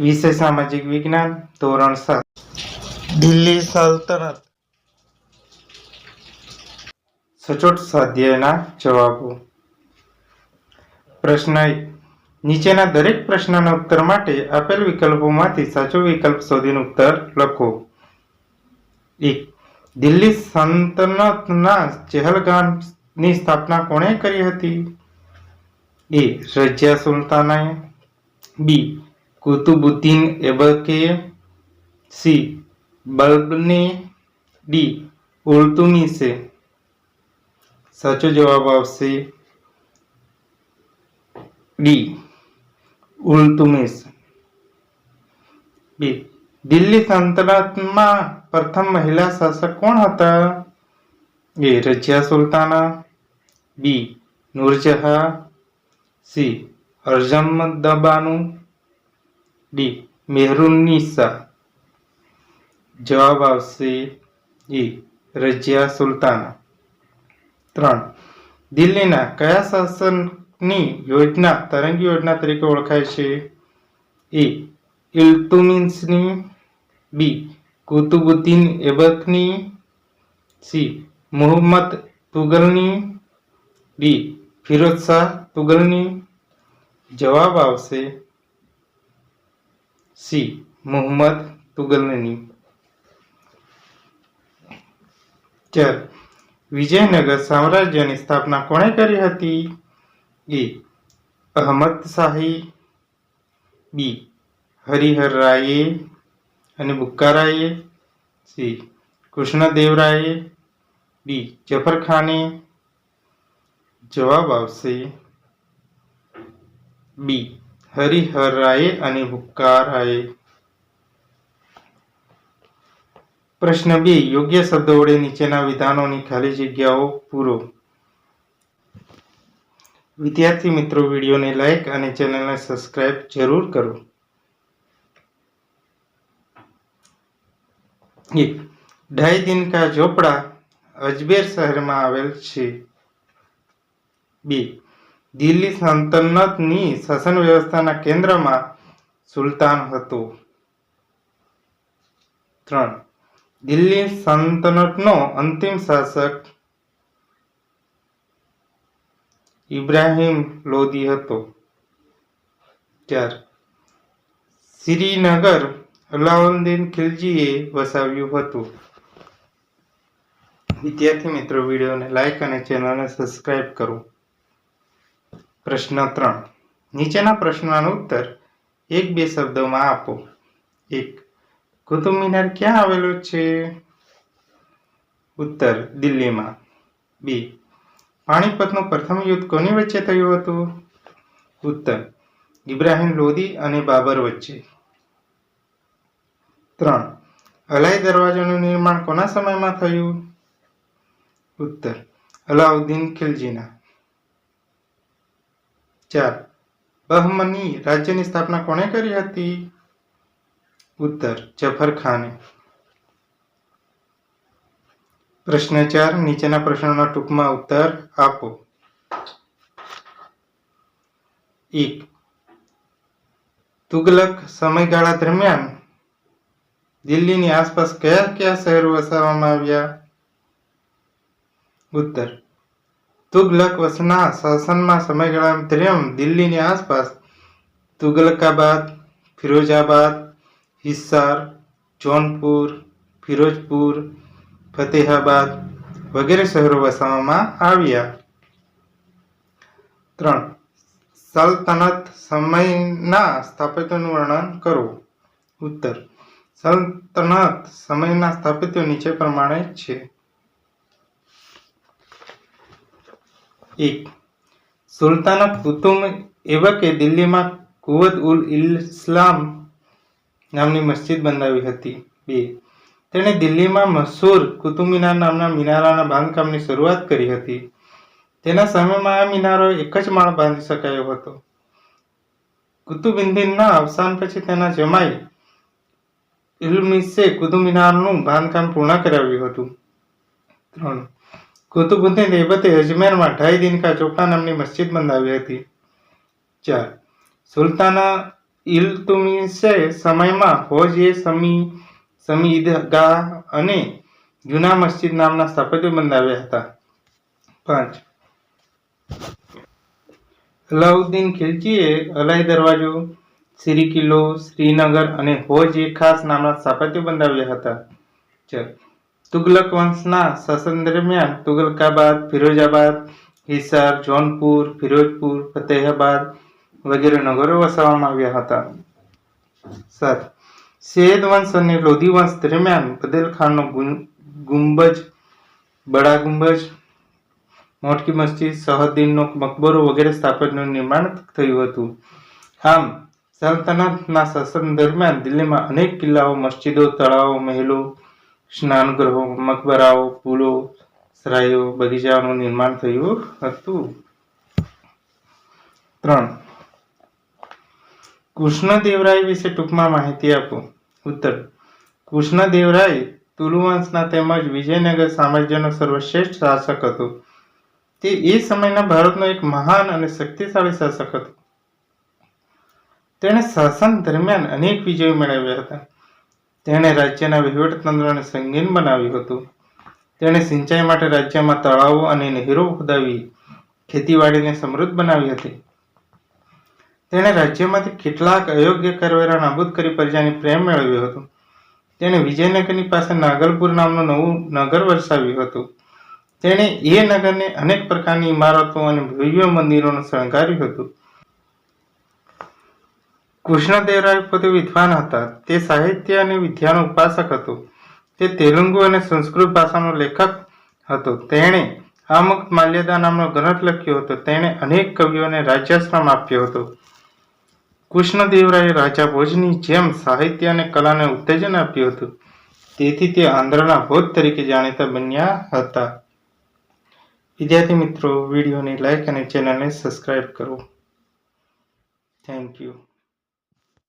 વિષય સામાજિક વિજ્ઞાન ધોરણ સાત. દિલ્હી સલ્તનત. સચોટ સ્વાધ્યાયના જવાબો. પ્રશ્ન નીચેના દરેક પ્રશ્નના ઉત્તર માટે આપેલ વિકલ્પોમાંથી સાચો વિકલ્પ શોધીને ઉત્તર લખો. એક. દિલ્હી સલ્તનતના ચહેલગામની સ્થાપના કોણે કરી હતી? એ. રજિયા સુલતાનાએ. બી. કુતુબુદ્દીન એબકે સી, બલ્બને ડી ઉલ્તુમીસે સાચો જવાબ આવશે ડી ઉલ્તુમિસ બી, દિલ્હી સલ્તનતમાં પ્રથમ મહિલા શાસક કોણ હતા? A, Razia Sultana. B, Noorjahan. C Arjumandbanu D Mehrunnisa જવાબ આવશે એ, રજિયા સુલતાના. ત્રણ, દિલ્હીના કયા શાસનની યોજના, તરંગી યોજના તરીકે ઓળખાય છે? એ, ઇલ્તુમિન્સની, બી, કુતુબુદ્દીન એબકની, સી, મુહમ્મદ તુગલની, ડી, ફિરોઝ શાહ તુગલની. જવાબ આવશે સી. મોહમ્મદ તુગલની ચાર. વિજયનગર સામ્રાજ્યની સ્થાપના કોણે કરી હતી? એ. અહમદ શાહી. બી. હરિહર રાયે અને બુક્કારાયે સી. કૃષ્ણદેવરાયે બી જફર ખાને. જવાબ આવશે. બી. હરિહર રાયે અને બુક્કારાયે પ્રશ્ન બે, યોગ્ય શબ્દો વડે નીચેના વિધાનોની ખાલી જગ્યાઓ પૂરો. વિદ્યાર્થી મિત્રો, વિડીયોને લાઈક અને ચેનલને સબસ્ક્રાઇબ જરૂર કરો. એક, ઢાઈ દિન ઝોપડા અજમેર શહેરમાં આવેલ છે. બે દિલ્હી સલ્તનતની શાસન વ્યવસ્થાના કેન્દ્રમાં સુલતાન હતો. ત્રણ. દિલ્હી સલ્તનતનો અંતિમ શાસક ઇબ્રાહિમ લોદી હતો. ચાર. શ્રીનગર અલાઉદ્દીન ખિલજીએ વસાવ્યું હતું. વિદ્યાર્થી મિત્રો, વિડીયોને લાઇક અને ચેનલને સબસ્ક્રાઇબ કરો. પ્રશ્ન ત્રણ. નીચેના પ્રશ્નનો ઉત્તર એક બે શબ્દોમાં આપો. એક, કુતુબ મિનાર ક્યાં આવેલો છે? ઉત્તર, દિલ્હીમાં. બી, પાણીપતનું પ્રથમ યુદ્ધ કોની વચ્ચે થયું હતું? ઉત્તર, ઇબ્રાહિમ લોદી અને બાબર વચ્ચે. ત્રણ, અલાઈ દરવાજાનું નિર્માણ કોના સમયમાં થયું? ઉત્તર, અલાઉદ્દીન ખિલજીના. ચાર. બહમની રાજ્યની સ્થાપના કોણે કરી હતી? ઉત્તર જફર પ્રશ્ન ચાર, નીચેના પ્રશ્નોના ટૂંકમાં ઉત્તર આપો. એક. તુગલક સમયગાળા દરમિયાન દિલ્હીની આસપાસ કયા કયા શહેરો વસાવવામાં આવ્યા? ઉત્તર તુગલક વસના શાસનમાં સમયગાળા દરમિયાન દિલ્હીની આસપાસ. તુગલકાબાદ, ફિરોજાબાદ હિસાર જૌનપુર, ફિરોજપુર, ફતેહાબાદ વગેરે શહેરો વસાવવામાં આવ્યા. ત્રણ. સલ્તનત સમયના સ્થાપત્યનું વર્ણન કરવું ઉત્તર. સલ્તનત સમયના સ્થાપત્યો નીચે પ્રમાણે છે. એક. સુલતાન કુતુમ એવકે દિલ્હીમાં કુવત ઉલ ઇસ્લામ નામની મસ્જિદ બંધાવી હતી. બે. તેણે દિલ્હીમાં મશહૂર કુતુબ મિનાર નામના મિનારાના બાંધકામની શરૂઆત કરી હતી. તેના સમયમાં આ મિનારો એક જ માળ બાંધી શકાયો હતો. કુતુબિંદીનના અવસાન પછી તેના જમાઈ ઇલ્મિસે કુતુબ મિનારનું બાંધકામ પૂર્ણ કરાવ્યું હતું. ત્રણ. કુતુબુદ્દીન એબતે અજમેરમાં ઢાઈ દિન કા ચોપડા નામની મસ્જિદ બંધાવી હતી. ચાર. સુલતાના ઇલતુમિસે સમયમાં હોજ એ સમી સમી ઈદગાહ અને જૂના મસ્જિદ નામના સ્થાપત્યો બંધાવ્યા હતા. પાંચ. અલાઉદ્દીન ખિલજીએ અલાઈ દરવાજો શ્રી કિલ્લો, શ્રીનગર અને હોજ એ ખાસ નામના સ્થાપત્યો બંધાવ્યા હતા. ચાર. તુગલક વંશના શાસન દરમિયાન તુગલકાબાદ, ફિરોજાબાદ, હિસાર, જૌનપુર, ફિરોજપુર, ફતેહાબાદ વગેરે નગરો વસાવવામાં આવ્યા હતા. સાત. સૈયદ વંશ અને લોધી વંશ દરમિયાન બદેલખાનનો ગુંબજ, બડા ગુંબજ, મોટકી મસ્જિદ સહદીનનો મકબરો વગેરે સ્થાપત્યનું નિર્માણ થયું હતું. આમ, સલ્તનતના શાસન દરમિયાન દિલ્હીમાં અનેક કિલ્લાઓ, મસ્જિદો, તળાવો, મહેલો સ્નાનગૃહો મકબરાઓ પુલો સરાઈઓ બગીચાઓનું નિર્માણ થયું હતું. ત્રણ. કૃષ્ણદેવરાય વિશે ટૂંકમાં માહિતી આપો. ઉત્તર. કૃષ્ણદેવરાય તુલુવંશના તેમજ વિજયનગર સામ્રાજ્યનો સર્વશ્રેષ્ઠ શાસક હતો. તે એ સમયના ભારતનો એક મહાન અને શક્તિશાળી શાસક હતો. તેણે શાસન દરમિયાન અનેક વિજયો મેળવ્યા હતા. તેણે રાજ્યના વહીવટતંત્રને સંગીન બનાવ્યું હતું. તેણે સિંચાઈ માટે રાજ્યમાં તળાવો અને નહેરો ખોદાવી ખેતીવાડીને સમૃદ્ધ બનાવી હતી. તેણે રાજ્યમાંથી કેટલાક અયોગ્ય કરવેરા નાબૂદ કરી પ્રજાની પ્રેમ મેળવ્યો હતો. તેણે વિજયનગરની પાસે નાગલપુર નામનું નવું નગર વરસાવ્યું હતું. તેણે એ નગરને અનેક પ્રકારની ઇમારતો અને ભવ્ય મંદિરોનું શણગાર્યું હતું. કૃષ્ણદેવરાય પોતે વિદ્વાન હતા. તે સાહિત્ય અને વિદ્યાનો ઉપાસક હતો. તે તેલુગુ અને સંસ્કૃત ભાષાનો લેખક હતો. તેણે અમુક માલ્યદા નામનો ગ્રંથ લખ્યો હતો. તેણે અનેક કવિઓને રાજ્યાશ્રમ આપ્યો હતો. કૃષ્ણદેવરાયે રાજા ભોજની જેમ સાહિત્ય અને કલાને ઉત્તેજન આપ્યું હતું. તેથી તે આંધ્રના ભોજ તરીકે જાણીતા બન્યા હતા. વિદ્યાર્થી મિત્રો, વિડીયોને લાઈક અને ચેનલને સબસ્ક્રાઇબ કરો. Thank you